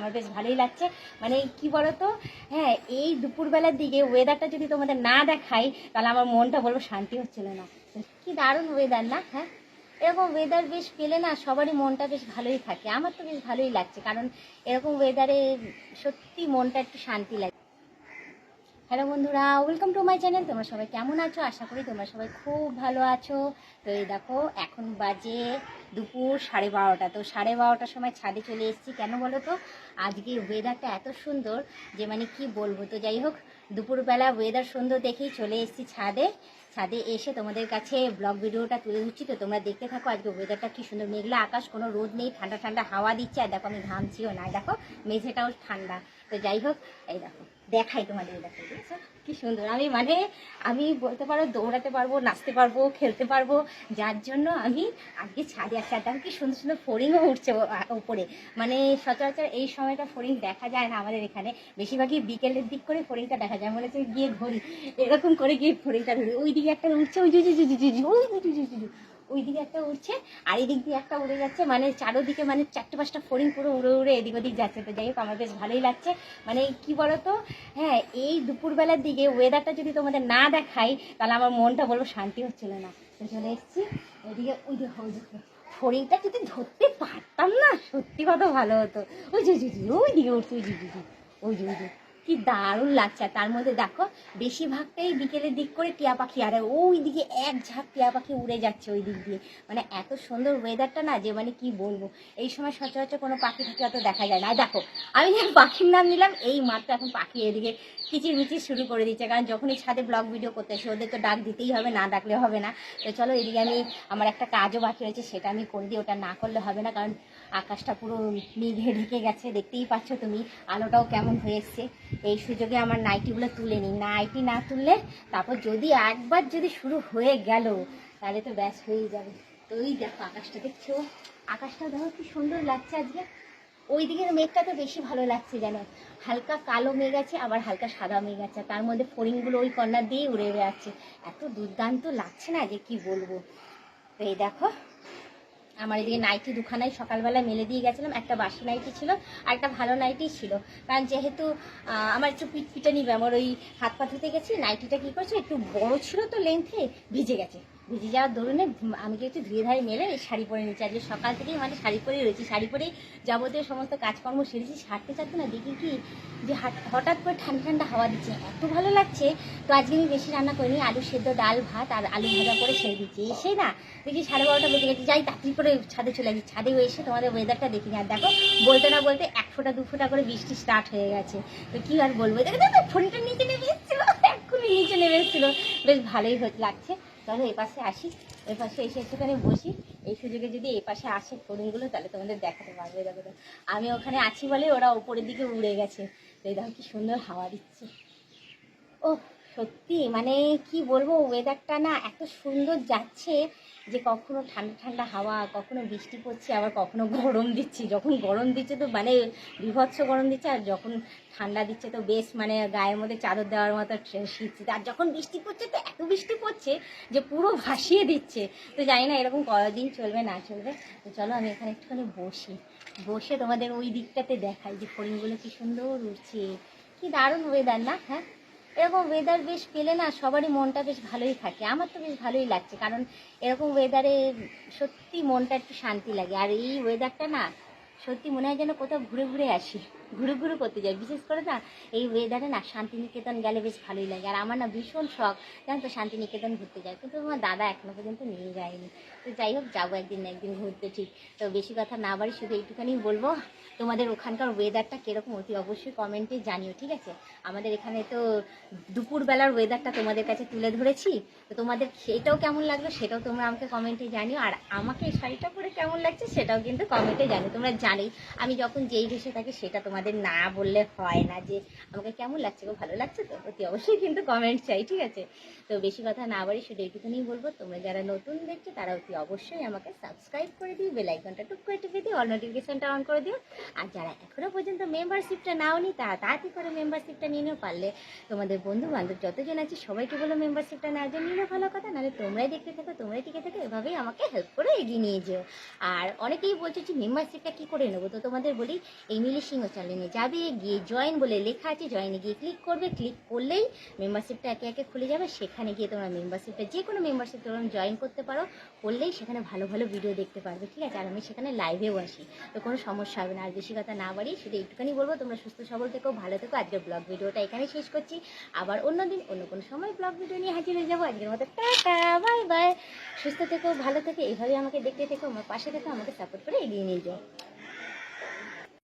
আমার বেশ ভালোই লাগছে। মানে কি বলো তো হ্যাঁ এই দুপুরবেলার দিকে ওয়েদারটা যদি তোমাদের না দেখাই, তাহলে আমার মনটা বলব শান্তি হচ্ছিল না। কি দারুণ ওয়েদার না হ্যাঁ? এরকম ওয়েদার বেশ পেলে না সবারই মনটা বেশ ভালোই থাকে। আমার তো বেশ ভালোই লাগছে, কারণ এরকম ওয়েদারে সত্যি মনটা একটু শান্তি লাগে। হ্যালো বন্ধুরা ওয়েলকাম টু মাই চ্যানেল তোমরা সবাই কেমন আছো? আশা করি তোমরা সবাই খুব ভালো আছো। তো এই দেখো, এখন বাজে দুপুর সাড়ে বারোটা। তো সাড়ে বারোটার সময় ছাদে চলে এসেছি। কেন বলো তো? আজকে ওয়েদারটা এত সুন্দর যে মানে কি বলব? তো যাই হোক, দুপুরবেলা ওয়েদার সুন্দর দেখেই চলে এসেছি ছাদে। ছাদে এসে তোমাদের কাছে ব্লগ ভিডিওটা তুলে দিচ্ছি তো তোমরা দেখতে থাকো আজকে ওয়েদারটা কি সুন্দর। মেঘলা আকাশ, কোনো রোদ নেই, ঠান্ডা ঠান্ডা হাওয়া দিচ্ছে। আর দেখো, আমি ঘামছিও না। দেখো, মেঝেটাও ঠান্ডা। তো যাই হোক, এই দেখো। দেখাই তোমাদের দেখো দেখছ কি সুন্দর। আমি মানে আমি বলতে পারো, দৌড়াতে পারব, নাচতে পারব, খেলতে পারব, যার জন্য আমি আজকে ছাদে আসছি আর কি সুন্দর সুন্দর ফড়িংও উঠছে ও- আ- উপরে। মানে সচরাচর এই সময়টা ফড়িং দেখা যায় না আমাদের এখানে। বেশিরভাগই বিকেলের দিক করে ফড়িংটা দেখা যায়। মনে গিয়ে ঘুরি এরকম করে গিয়ে ফড়িংটা ধরি। ওই দিকে একটা উঠছে, ওই যে- যে- যে- ওই যে- যে- ওই দিকে একটা উঠছে আর এদিক দিয়ে একটা উড়ে যাচ্ছে মানে চারোদিকে মানে চারটে পাঁচটা ফড়িং পুরো উড়ে উড়ে এদিক ওদিক যাচ্ছে। তো যাই হোক আমার বেশ ভালোই লাগছে। মানে কি বলতো হ্যাঁ এই দুপুরবেলার দিকে ওয়েদারটা যদি তোমাদের না দেখাই তাহলে আমার মনটা বলব শান্তি হচ্ছিল না। তো চলে এসেছি ওইদিকে ওই দেখো ফড়িংটা যদি ধরতে পারতাম না সত্যি কত ভালো হতো। ওই যে ওই দিকে উঠছে ওই যে, ওই যে ওই যে। কি দারুণ লাগছে। আর তার মধ্যে দেখো, বেশিরভাগটাই বিকেলের দিক করে টিয়া পাখি, আর ওই দিকে এক ঝাঁক টিয়া পাখি উড়ে যাচ্ছে ওই দিক দিয়ে। মানে এত সুন্দর ওয়েদারটা না যে মানে কি বলব? এই সময় সচরাচর কোনো পাখি টাখি অত দেখা যায় না। দেখো, আমি যখন পাখির নাম নিলাম, এই মাত্র এখন পাখি এদিকে কিচির মিচির শুরু করে দিচ্ছে। কারণ যখনই ছাদে ব্লগ ভিডিও করতে আসি, ওদের তো ডাক দিতেই হবে, না ডাকলে হবে না। তো চলো, এদিকে আমি আমার একটা কাজও বাকি রয়েছে, সেটা আমি করে দিই। ওটা না করলে হবে না, কারণ আকাশটা পুরো মেঘে ঢেকে গেছে। দেখতেই পাচ্ছ তুমি, আলোটাও কেমন হয়ে এসছে। এই সুযোগে আমার নাইটিগুলো তুলে নিই। নাইটি না তুললে তারপর যদি একবার যদি শুরু হয়ে গেল, তাহলে তো ব্যাস হয়েই যাবে। তো ওই দেখো আকাশটা, দেখছ? আকাশটা দেখো কি সুন্দর লাগছে আজকে। ওই দিকের মেঘটা তো বেশি ভালো লাগছে যেন হালকা কালো মেঘ আছে, আবার হালকা সাদা মেঘ আছে তার মধ্যে ফড়িংগুলো ওই কর্নার দিয়েই উড়ে বেড়াচ্ছে। এত দুর্দান্ত লাগছে না যে কি বলব? তো এই দেখো আমার এদিকে নাইটি দুখানাই সকালবেলা মেলে দিয়ে গেছিলাম, একটা বাসি নাইটি ছিল আর একটা ভালো নাইটি ছিল। কারণ যেহেতু আমার একটু পিটপিটানি আমার ওই হাত পা ধুতে গেছি, নাইটিটা কী করছে, একটু বড় ছিল তো লেন্থে ভিজে গেছে। ভিজে যাওয়ার দরুনে আমি কি একটু ধুয়ে ধারে মেলে শাড়ি পরে নিচ্ছি আজকে সকাল থেকেই মানে শাড়ি পরেই রয়েছি। শাড়ি পরেই যাবতীয় সমস্ত কাজকর্ম সেরেছি। ছাড়তে চাচ্ছে না দেখি কি যে হঠাৎ করে ঠান্ডা ঠান্ডা হাওয়া দিচ্ছে। এত ভালো লাগছে। তো আজকে আমি বেশি রান্না করিনি। আলু সেদ্ধ, ডাল, ভাত আর আলু ভাজা করে ছেড়ে দিচ্ছি এসে না দেখি সাড়ে বারোটা বেজে গেছে। যাই তাড়াতাড়ি করে ছাদে চলে আসি ছাদে এসে তোমাদের ওয়েদারটা দেখি আর দেখো, বলতে না বলতে এক ফোঁটা, দু ফোঁটা করে বৃষ্টি স্টার্ট হয়ে গেছে। তো কী আর বলব? দেখো দেখো, ফোনটা নিচে নেমে এসেছিল। এক্ষুনি নিচে নেমে এসেছিল। বেশ ভালোই লাগছে। চলো এই পাশে আসি, এই পাশে এসে একটুখানি বসি। এই সুযোগে যদি এই পাশে আসে ফোনগুলো তাহলে তোমাদের দেখাতে পারবে, দেখো তো। আমি ওখানে আছি বলে ওরা ওপরের দিকে উড়ে গেছে। এই দেখো কি সুন্দর হাওয়া দিচ্ছে। ও সত্যি মানে কি বলব ওয়েদারটা না এত সুন্দর যাচ্ছে। যে কখনো ঠান্ডা ঠান্ডা হাওয়া, কখনো বৃষ্টি পড়ছে, আবার কখনো গরম দিচ্ছে। যখন গরম দিচ্ছে তো মানে বিভৎস গরম দিচ্ছে, আর যখন ঠান্ডা দিচ্ছে তো বেশ মানে গায়ের মধ্যে চাদর দেওয়ার মতো শীত আর যখন বৃষ্টি পড়ছে তো এত বৃষ্টি পড়ছে যে পুরো ভাসিয়ে দিচ্ছে। তো জানি না এরকম কদিন চলবে, না চলবে। তো চলো আমি এখানে একটুখানি বসি। বসে তোমাদের ওই দিকটাতে দেখাই যে ফড়িংগুলো কি সুন্দর উঠছে কি দারুণ ওয়েদার না হ্যাঁ? এরকম ওয়েদার বেশ পেলে না সবারই মনটা বেশ ভালোই থাকে। আমার তো বেশ ভালোই লাগছে, কারণ এরকম ওয়েদারে সত্যি মনটা একটু শান্তি লাগে। আর এই ওয়েদারটা না সত্যি মনে হয় যেন কোথাও ঘুরে ঘুরে আসি, ঘুরে ঘুরে করতে যাই। বিশেষ করে না, এই ওয়েদারে না শান্তিনিকেতন গেলে বেশ ভালোই লাগে। আর আমার না ভীষণ শখ, জানো তো, শান্তিনিকেতন ঘুরতে যায় কিন্তু আমার দাদা এখনও পর্যন্ত নিয়ে যায়নি। তো যাই হোক, যাব একদিন না একদিন ঘুরতে, ঠিক। তো বেশি কথা না বাড়ি শুধু এইটুখানি বলব, তোমাদের ওখানকার ওয়েদারটা কীরকম অতি অবশ্যই কমেন্টে জানিও, ঠিক আছে? আমাদের এখানে তো দুপুরবেলার ওয়েদারটা তোমাদের কাছে তুলে ধরেছি। তো তোমাদের সেটাও কেমন লাগল, সেটাও তোমরা আমাকে কমেন্টে জানিও। আর আমাকে শাড়িটা পরে কেমন লাগছে, সেটাও কিন্তু কমেন্টে জানিও। তোমরা জানি। আমি যখন যেই দেশে থাকি, সেটা তোমাদের না বললে হয় না যে, আমাকে কেমন লাগছে গো? ভালো লাগছে তো? অতি অবশ্যই কিন্তু কমেন্ট চাই, ঠিক আছে? তো বেশি কথা না বাড়ি শুধু এইটুকুনি বলব। তোমরা যারা নতুন দেখছ, তারা অতি অবশ্যই আমাকে সাবস্ক্রাইব করে দিও বেল আইকনটা টুক করে টিপে দিও অল নোটিফিকেশনটা অন করে দিও। আর যারা এখনও পর্যন্ত মেম্বারশিপটা নাওনি তারা তাড়াতাড়ি করে মেম্বারশিপটা নিয়ে নিও। পারলে তোমাদের বন্ধু বান্ধব যতজন আছে, সবাইকে বলো মেম্বারশিপটা নেওয়ার জন্য নিলে ভালো কথা, নাহলে তোমরাই দেখতে থাকো, তোমরাই টিকে থাকো, এভাবেই আমাকে হেল্প করে এগিয়ে নিয়ে যেও। আর অনেকেই বলছো যে মেম্বারশিপটা কী করে নেব। তো তোমাদের বলি, এই মিলি সিংহ চ্যানেল যাবে, গিয়ে জয়েন বলে লেখা আছে জয়েনে গিয়ে ক্লিক করবে। ক্লিক করলেই মেম্বারশিপটা একে একে খুলে যাবে। সেখানে গিয়ে তোমরা মেম্বারশিপটা যে কোনো মেম্বারশিপ তোমরা জয়েন করতে পারো। করলেই সেখানে ভালো ভালো ভিডিও দেখতে পারবে, ঠিক আছে? আর আমি সেখানে লাইভেও আসি। তো কোনো সমস্যা হবে না। আর বেশি কথা না বাড়ি শুধু একটুখানি বলব, তোমরা সুস্থ সবল থেকো, ভালো থেকো। আজকের ব্লগ ভিডিওটা এখানে শেষ করছি। আবার অন্যদিন অন্য কোনো সময় ব্লগ ভিডিও নিয়ে হাজির হয়ে যাব। আজকের মতো টাটা বাই বাই সুস্থ থেকো, ভালো থেকো এইভাবে আমাকে দেখতে থেকো, আমার পাশে থেকো, আমাকে সাপোর্ট করে এগিয়ে নিয়ে যাও।